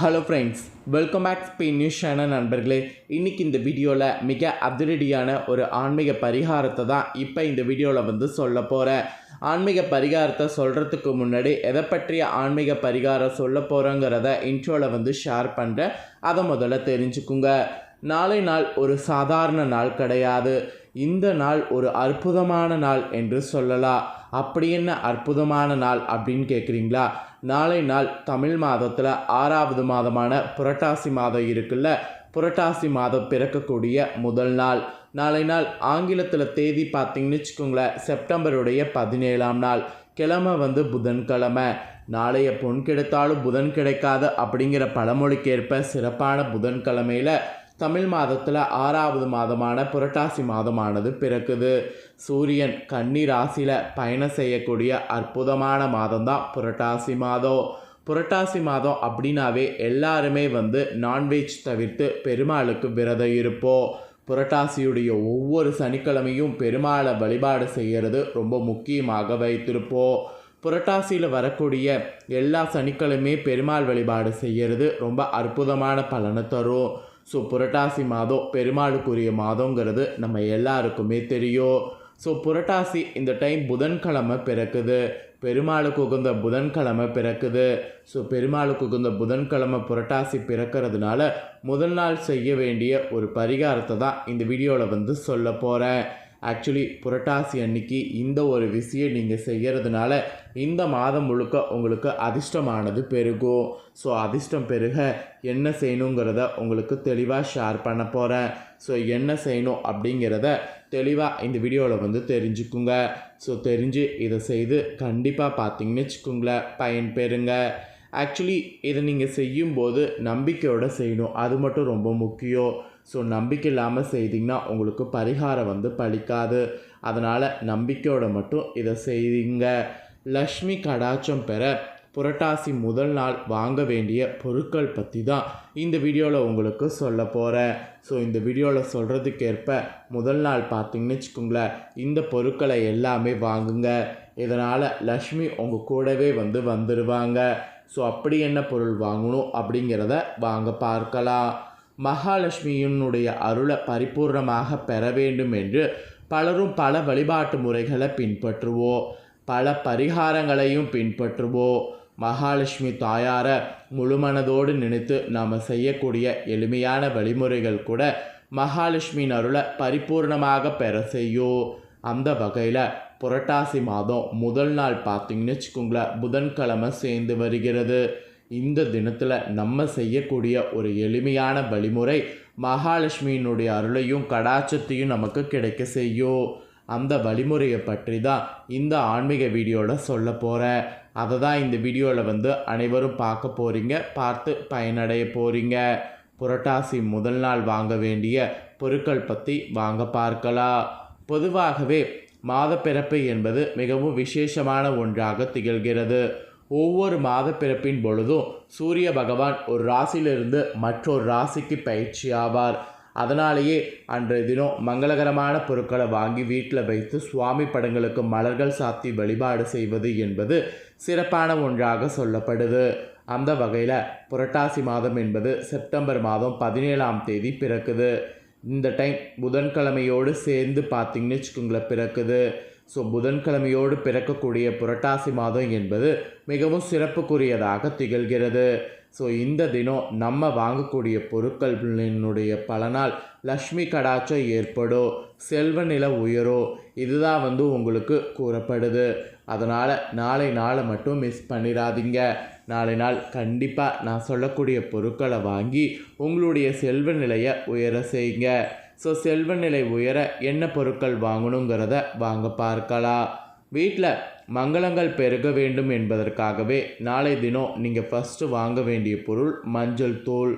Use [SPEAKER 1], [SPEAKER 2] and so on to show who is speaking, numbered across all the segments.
[SPEAKER 1] Hello friends welcome back Spain news channel நண்பர்களே. இன்றைக்கி இந்த வீடியோவில் மிக அதிரடியான ஒரு ஆன்மீக பரிகாரத்தை தான் இப்போ இந்த வீடியோவில் வந்து சொல்ல போகிறேன் ஆன்மீக பரிகாரத்தை சொல்கிறதுக்கு முன்னாடி எதை பற்றிய ஆன்மீக பரிகாரம் சொல்ல போகிறோங்கிறத இன்ட்ரோவில் வந்து ஷேர் பண்ணுறேன் அதை முதல்ல தெரிஞ்சுக்குங்க. நாளை நாள் ஒரு சாதாரண நாள் கிடையாது. இந்த நாள் ஒரு அற்புதமான நாள் என்று சொல்லலாம். அப்படி என்ன அற்புதமான நாள் அப்படின்னு கேட்குறீங்களா நாளை நாள் தமிழ் மாதத்தில் ஆறாவது மாதமான புரட்டாசி மாதம் இருக்குல்ல புரட்டாசி மாதம் பிறக்கக்கூடிய முதல் நாள். நாளை நாள் ஆங்கிலத்தில் தேதி பார்த்தீங்கன்னு வச்சுக்கோங்களேன் செப்டம்பருடைய பதினேழாம் நாள். கிழமை வந்து புதன்கிழமை. நாளைய பொன் கிடைத்தாலும் புதன் கிடைக்காது அப்படிங்கிற பழமொழிக்கேற்ப சிறப்பான புதன்கிழமையில் தமிழ் மாதத்தில் ஆறாவது மாதமான புரட்டாசி மாதமானது பிறக்குது. சூரியன் கன்னி ராசியில் பயணம் செய்யக்கூடிய அற்புதமான மாதம்தான் புரட்டாசி மாதம். புரட்டாசி மாதம் அப்படின்னாவே எல்லாருமே வந்து நான்வெஜ் தவிர்த்து பெருமாளுக்கு விரதம் இருப்போம். புரட்டாசியுடைய ஒவ்வொரு சனிக்கிழமையும் பெருமாளை வழிபாடு செய்கிறது ரொம்ப முக்கியமாக வைத்திருப்போம். புரட்டாசியில் வரக்கூடிய எல்லா சனிக்கிழமையும் பெருமாள் வழிபாடு செய்கிறது ரொம்ப அற்புதமான பலனை தரும். ஸோ புரட்டாசி மாதம் பெருமாளுக்குரிய மாதங்கிறது நம்ம எல்லாருக்குமே தெரியும். ஸோ புரட்டாசி இந்த டைம் புதன்கிழமை பிறக்குது. பெருமாளுக்கு உகந்த புதன்கிழமை பிறக்குது. ஸோ பெருமாளுக்கு உகந்த புதன்கிழமை புரட்டாசி பிறக்கிறதுனால முதல் நாள் செய்ய வேண்டிய ஒரு பரிகாரத்தை தான் இந்த வீடியோவில் வந்து சொல்ல போகிறேன் ஆக்சுவலி புரட்டாசி அன்னைக்கு இந்த ஒரு விஷயம் நீங்கள் செய்கிறதுனால இந்த மாதம் முழுக்க உங்களுக்கு அதிர்ஷ்டமானது பெருகும் ஸோ அதிர்ஷ்டம் பெருக என்ன செய்யணுங்கிறத உங்களுக்கு தெளிவாக ஷேர் பண்ண போகிறேன் ஸோ என்ன செய்யணும் அப்படிங்கிறத தெளிவாக இந்த வீடியோவில் வந்து தெரிஞ்சுக்குங்க. ஸோ தெரிஞ்சு இதை செய்து கண்டிப்பாக பார்த்தீங்கன்னு வச்சுக்கோங்களேன் பயன் பெறுங்க ஆக்சுவலி இதை நீங்கள் செய்யும்போது நம்பிக்கையோடு செய்யணும். அது மட்டும் ரொம்ப முக்கியம். ஸோ நம்பிக்கை இல்லாமல் செய்தீங்கன்னா உங்களுக்கு பரிகாரம் வந்து பலிக்காது அதனால் நம்பிக்கையோட மட்டும் இதை செய்யுங்க. லக்ஷ்மி கடாச்சம் பெற புரட்டாசி முதல் நாள் வாங்க வேண்டிய பொருட்கள் பற்றி தான் இந்த வீடியோவில் உங்களுக்கு சொல்ல போகிறேன் ஸோ இந்த வீடியோவில் சொல்கிறதுக்கேற்ப முதல் நாள் பார்த்தீங்கன்னு வச்சுக்கோங்களேன் இந்த பொருட்களை எல்லாமே வாங்குங்க. இதனால் லக்ஷ்மி உங்கள் கூடவே வந்து வந்துடுவாங்க ஸோ அப்படி என்ன பொருள் வாங்கணும் அப்படிங்கிறத வாங்க பார்க்கலாம். மகாலட்சுமியினுடைய அருளை பரிபூர்ணமாக பெற வேண்டும் என்று பலரும் பல வழிபாட்டு முறைகளை பின்பற்றுவோம் பல பரிகாரங்களையும் பின்பற்றுவோம் மகாலட்சுமி தாயார முழுமனதோடு நினைத்து நாம் செய்யக்கூடிய எளிமையான வழிமுறைகள் கூட மகாலட்சுமியின் அருளை பரிபூர்ணமாக பெற செய்யும் அந்த வகையில் புரட்டாசி மாதம் முதல் நாள் பார்த்தீங்கன்னு வச்சுக்கோங்களேன் புதன்கிழமை சேர்ந்து வருகிறது. இந்த தினத்தில் நம்ம செய்யக்கூடிய ஒரு எளிமையான வழிமுறை மகாலட்சுமியினுடைய அருளையும் கடாச்சத்தையும் நமக்கு கிடைக்க செய்யும். அந்த வழிமுறையை பற்றி தான் இந்த ஆன்மீக வீடியோவில் சொல்ல போகிறேன் அதை தான் இந்த வீடியோவில் வந்து அனைவரும் பார்க்க போகிறீங்க பார்த்து பயனடைய போகிறீங்க புரட்டாசி முதல் நாள் வாங்க வேண்டிய பொருட்கள் பற்றி வாங்க பார்க்கலாம். பொதுவாகவே மாதப்பிறப்பு என்பது மிகவும் விசேஷமான ஒன்றாக திகழ்கிறது. ஒவ்வொரு மாத பிறப்பின் பொழுதும் சூரிய பகவான் ஒரு ராசியிலிருந்து மற்றொரு ராசிக்கு பயிற்சி ஆவார். அதனாலேயே அன்றைய தினம் மங்களகரமான பொருட்களை வாங்கி வீட்டில் வைத்து சுவாமி படங்களுக்கு மலர்கள் சாத்தி வழிபாடு செய்வது என்பது சிறப்பான ஒன்றாக சொல்லப்படுது. அந்த வகையில் புரட்டாசி மாதம் என்பது செப்டம்பர் மாதம் பதினேழாம் தேதி பிறக்குது. இந்த டைம் புதன்கிழமையோடு சேர்ந்து பார்த்திங்கன்னு வச்சுக்கோங்களேன் பிறக்குது. ஸோ புதன்கிழமையோடு பிறக்கக்கூடிய புரட்டாசி மாதம் என்பது மிகவும் சிறப்புக்குரியதாக திகழ்கிறது. ஸோ இந்த தினம் நம்ம வாங்கக்கூடிய பொருட்களினுடைய பலனால் லக்ஷ்மி கடாச்சம் ஏற்படும் செல்வ நில உயரும். இதுதான் வந்து உங்களுக்கு கூறப்படுது. அதனால் நாளை நாளை மட்டும் மிஸ் பண்ணிடாதீங்க. நாளை நாள் கண்டிப்பாக நான் சொல்லக்கூடிய பொருட்களை வாங்கி உங்களுடைய செல்வ நிலையை உயர செய்யுங்க. ஸோ செல்வ நிலை உயர என்ன பொருட்கள் வாங்கணுங்கிறத வாங்க பார்க்கலாம் வீட்டில் மங்களங்கள் பெருக வேண்டும் என்பதற்காகவே நாளை தினம் நீங்கள் ஃபஸ்ட்டு வாங்க வேண்டிய பொருள் மஞ்சள் தூள்.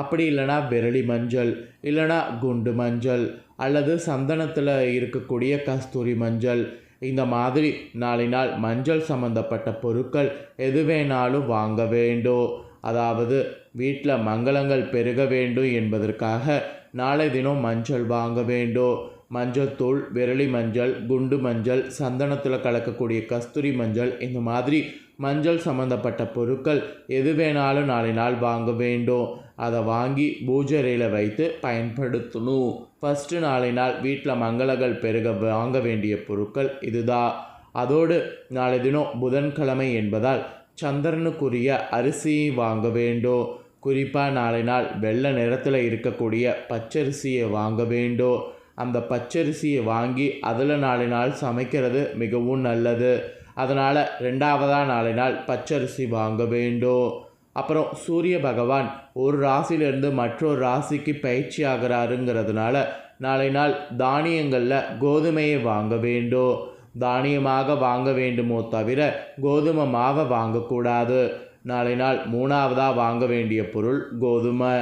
[SPEAKER 1] அப்படி இல்லைனா விரலி மஞ்சள் இல்லைனா குண்டு மஞ்சள் அல்லது சந்தனத்தில் இருக்கக்கூடிய கஸ்தூரி மஞ்சள். இந்த மாதிரி நாளை நாள் மஞ்சள் சம்மந்தப்பட்ட பொருட்கள் எது வேணாலும் வாங்க வேண்டும். அதாவது வீட்டில் மங்களங்கள் பெருக வேண்டும் என்பதற்காக நாளை தினம் மஞ்சள் வாங்க வேண்டும் மஞ்சத்தூள் விரலி மஞ்சள் குண்டு மஞ்சள் சந்தனத்தில் கலக்கக்கூடிய கஸ்தூரி மஞ்சள் இந்த மாதிரி மஞ்சள் சம்மந்தப்பட்ட பொருட்கள் எது வேணாலும் நாளை நாள் வாங்க வேண்டும் அதை வாங்கி பூஜரையில் வைத்து பயன்படுத்தணும். ஃபஸ்ட்டு நாளை நாள் வீட்டில் மங்களங்கள் பெருக வாங்க வேண்டிய பொருட்கள் இதுதான் அதோடு நாளை தினம் புதன்கிழமை என்பதால் சந்திரனுக்குரிய அரிசி வாங்க வேண்டும் குறிப்பாக நாளை நாள் வெள்ளை நிறத்தில் இருக்கக்கூடிய பச்சரிசியை வாங்க வேண்டும் அந்த பச்சரிசியை வாங்கி அதில் நாளை நாள் சமைக்கிறது மிகவும் நல்லது. அதனால் ரெண்டாவதாக நாளை நாள் பச்சரிசி வாங்க வேண்டும் அப்புறம் சூரிய பகவான் ஒரு ராசியிலிருந்து மற்றொரு ராசிக்கு பயிற்சி ஆகிறாருங்கிறதுனால நாளை நாள் தானியங்களில் கோதுமையை வாங்க வேண்டும் தானியமாக வாங்க வேண்டுமோ தவிர கோதுமை மாவை வாங்கக்கூடாது. நாளை நாள் மூணாவதாக வாங்க வேண்டிய பொருள் கோதுமை.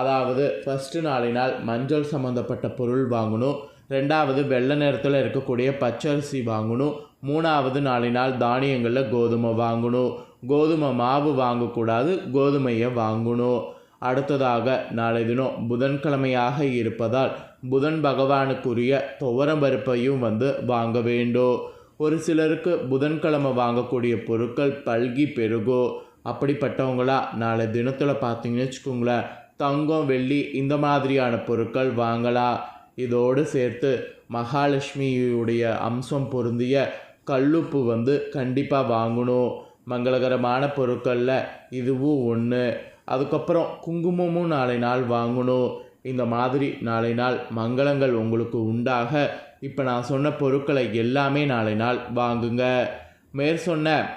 [SPEAKER 1] அதாவது ஃபஸ்ட்டு நாளை நாள் மஞ்சள் சம்மந்தப்பட்ட பொருள் வாங்கணும். ரெண்டாவது வெள்ளை நிறத்தில் இருக்கக்கூடிய பச்சரிசி வாங்கணும். மூணாவது நாளை நாள் தானியங்களில் கோதுமை வாங்கணும். கோதுமை மாவு வாங்கக்கூடாது கோதுமையை வாங்கணும். அடுத்ததாக நாளை தினம் புதன்கிழமையாக இருப்பதால் புதன் பகவானுக்குரிய துவரம் பருப்பையும் வந்து வாங்க வேண்டும். ஒரு சிலருக்கு புதன்கிழமை வாங்கக்கூடிய பொருட்கள் பல்கி பெருகோ. அப்படிப்பட்டவங்களா? நாளை தினத்தில் பார்த்தீங்கன்னு வச்சுக்கோங்களேன் தங்கம் வெள்ளி இந்த மாதிரியான பொருட்கள் வாங்கலாம் இதோடு சேர்த்து மகாலட்சுமியுடைய அம்சம் பொருந்திய கல்லுப்பு வந்து கண்டிப்பாக வாங்கணும். மங்களகரமான பொருட்களில் இதுவும் ஒன்று அதுக்கப்புறம் குங்குமமும் நாளை நாள் வாங்கணும். இந்த மாதிரி நாளை நாள் மங்களங்கள் உங்களுக்கு உண்டாக. இப்போ நான் சொன்ன பொருட்களை எல்லாமே நாளை நாள் வாங்குங்க. மேற் சொன்ன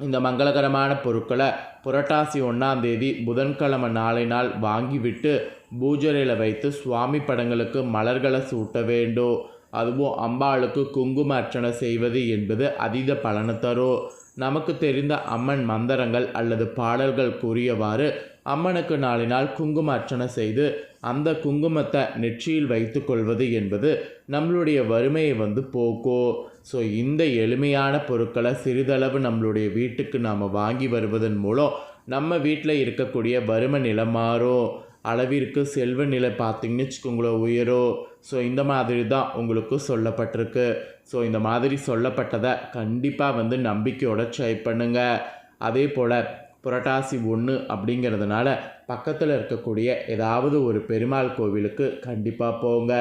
[SPEAKER 1] இந்த மங்களகரமான பொருட்களை புரட்டாசி ஒன்றாம் தேதி புதன்கிழமை நாளை நாள் வாங்கிவிட்டு பூஜரையில் வைத்து சுவாமி படங்களுக்கு மலர்களை சூட்ட வேண்டும். அதுவும் அம்பாளுக்கு குங்கும அர்ச்சனை செய்வது என்பது அதீத பலனை தரும். நமக்கு தெரிந்த அம்மன் மந்திரங்கள் அல்லது பாடல்கள் கூறியவாறு அம்மனுக்கு நாளை நாள் குங்கும அர்ச்சனை செய்து அந்த குங்குமத்தை நெற்றியில் வைத்து கொள்வது என்பது நம்மளுடைய வறுமையை வந்து போக்கோ ஸோ இந்த எளிமையான பொருட்களை சிறிதளவு நம்மளுடைய வீட்டுக்கு நாம் வாங்கி வருவதன் மூலம் நம்ம வீட்டில் இருக்கக்கூடிய வறுமை நிலை மாறும் அளவிற்கு செல்வ நிலை பார்த்திங்கன்னு வச்சுக்கோங்களேன் உயரும் ஸோ இந்த மாதிரி தான் உங்களுக்கு சொல்லப்பட்டிருக்கு. ஸோ இந்த மாதிரி சொல்லப்பட்டதை கண்டிப்பாக வந்து நம்பிக்கையோட ட்ரை பண்ணுங்கள் அதே போல் புரட்டாசி ஒன்று அப்படிங்கிறதுனால பக்கத்தில் இருக்கக்கூடிய ஏதாவது ஒரு பெருமாள் கோவிலுக்கு கண்டிப்பாக போங்க.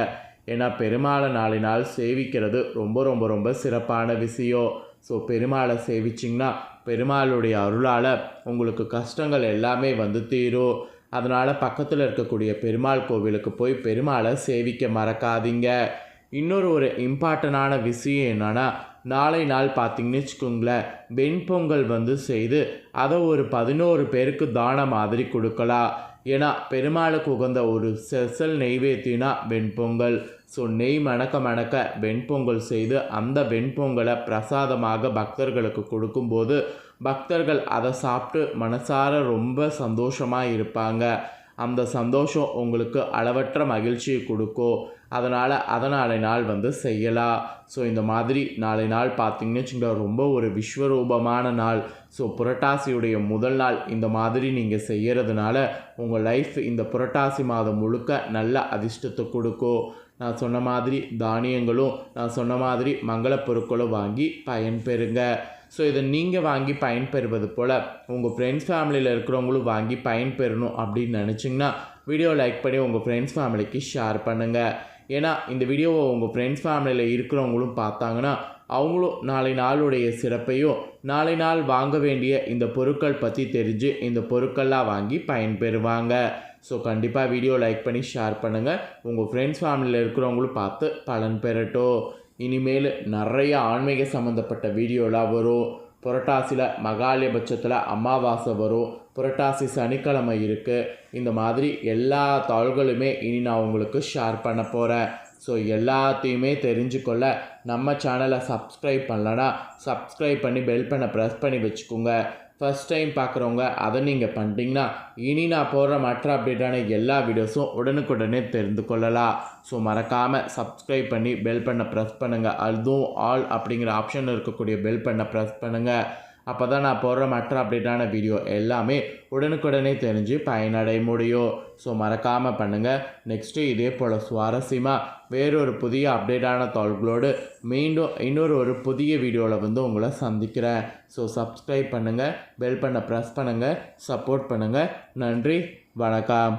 [SPEAKER 1] ஏன்னா பெருமாளை நாளை நாள் சேவிக்கிறது ரொம்ப ரொம்ப ரொம்ப சிறப்பான விஷயம் ஸோ பெருமாளை சேவிச்சிங்கன்னா பெருமாளுடைய அருளால் உங்களுக்கு கஷ்டங்கள் எல்லாமே வந்து தீரும். அதனால் பக்கத்தில் இருக்கக்கூடிய பெருமாள் கோவிலுக்கு போய் பெருமாளை சேவிக்க மறக்காதீங்க. இன்னொரு ஒரு இம்பார்ட்டண்டான விஷயம் என்னென்னா நாளை நாள் பார்த்திங்கன்னு வச்சுக்கோங்களேன் வெண்பொங்கல் வந்து செய்து அதை ஒரு பதினோரு பேருக்கு தானம் மாதிரி கொடுக்கலாம். ஏன்னா பெருமாளுக்கு உகந்த ஒரு ஸ்பெஷல் நெய்வேத்தினா வெண்பொங்கல் ஸோ நெய் மணக்க மணக்க வெண்பொங்கல் செய்து அந்த வெண்பொங்கலை பிரசாதமாக பக்தர்களுக்கு கொடுக்கும்போது பக்தர்கள் அதை சாப்பிட்டு மனசார ரொம்ப சந்தோஷமாக இருப்பாங்க. அந்த சந்தோஷம் உங்களுக்கு அளவற்ற மகிழ்ச்சியை கொடுக்கும் அதனால் அதை நாளை நாள் வந்து செய்யலாம் ஸோ இந்த மாதிரி நாளை நாள் பார்த்தீங்கன்னு வச்சுக்கோங்க ரொம்ப ஒரு விஸ்வரூபமான நாள். ஸோ புரட்டாசியுடைய முதல் நாள். இந்த மாதிரி நீங்கள் செய்கிறதுனால உங்கள் லைஃப் இந்த புரட்டாசி மாதம் முழுக்க நல்ல அதிர்ஷ்டத்தை கொடுக்கும் நான் சொன்ன மாதிரி தானியங்களும் நான் சொன்ன மாதிரி மங்கள பொருட்களும் வாங்கி பயன்பெறுங்க. ஸோ இதை நீங்கள் வாங்கி பயன்பெறுவது போல் உங்கள் ஃப்ரெண்ட்ஸ் ஃபேமிலியில் இருக்கிறவங்களும் வாங்கி பயன்பெறணும் அப்படின்னு நினச்சிங்கன்னா வீடியோ லைக் பண்ணி உங்கள் ஃப்ரெண்ட்ஸ் ஃபேமிலிக்கு ஷேர் பண்ணுங்கள் ஏன்னா இந்த வீடியோவை உங்கள் ஃப்ரெண்ட்ஸ் ஃபேமிலியில் இருக்கிறவங்களும் பார்த்தாங்கன்னா அவங்களும் நாளை நாளுடைய சிறப்பையும் நாளை நாள் வாங்க வேண்டிய இந்த பொருட்கள் பற்றி தெரிஞ்சு இந்த பொருட்கள்லாம் வாங்கி பயன்பெறுவாங்க. ஸோ கண்டிப்பாக வீடியோ லைக் பண்ணி ஷேர் பண்ணுங்கள் உங்கள் ஃப்ரெண்ட்ஸ் ஃபேமிலியில் இருக்கிறவங்களும் பார்த்து பலன் பெறட்டும். இனிமேல் நிறைய ஆன்மீக சம்மந்தப்பட்ட வீடியோலாம் வரும். புரட்டாசியில் மகாலயபட்சத்தில் அமாவாசை வரும். புரட்டாசி சனிக்கிழமை இருக்குது இந்த மாதிரி எல்லா தாள்களுமே இனி நான் உங்களுக்கு ஷேர் பண்ண போகிறேன் ஸோ எல்லாத்தையுமே தெரிஞ்சுக்கொள்ள நம்ம சேனலை சப்ஸ்கிரைப் பண்ணலன்னா சப்ஸ்கிரைப் பண்ணி பெல் பண்ண ப்ரெஸ் பண்ணி வச்சுக்கோங்க. ஃபஸ்ட் டைம் பார்க்குறவங்க அதை நீங்கள் பண்ணிட்டீங்கன்னா இனி நான் போடுற மற்ற அப்டேட்டான எல்லா வீடியோஸும் உடனுக்குடனே தெரிந்து கொள்ளலாம். ஸோ மறக்காமல் சப்ஸ்கிரைப் பண்ணி பெல் பண்ண ப்ரெஸ் பண்ணுங்கள் அதுவும் ஆல் அப்படிங்கிற ஆப்ஷன் இருக்கக்கூடிய பெல் பண்ண ப்ரெஸ் பண்ணுங்கள் அப்போ தான் நான் போடுற மற்ற அப்டேட்டான வீடியோ எல்லாமே உடனுக்குடனே தெரிஞ்சு பயனடைய முடியும். ஸோ மறக்காமல் பண்ணுங்கள் நெக்ஸ்ட்டு இதே போல் சுவாரஸ்யமாக வேறொரு புதிய அப்டேட்டான தாள்களோடு மீண்டும் இன்னொரு ஒரு புதிய வீடியோவில் வந்து உங்களை சந்திக்கிறேன். ஸோ சப்ஸ்கிரைப் பண்ணுங்கள் பெல் பண்ண ப்ரெஸ் பண்ணுங்கள் சப்போர்ட் பண்ணுங்கள் நன்றி. வணக்கம்.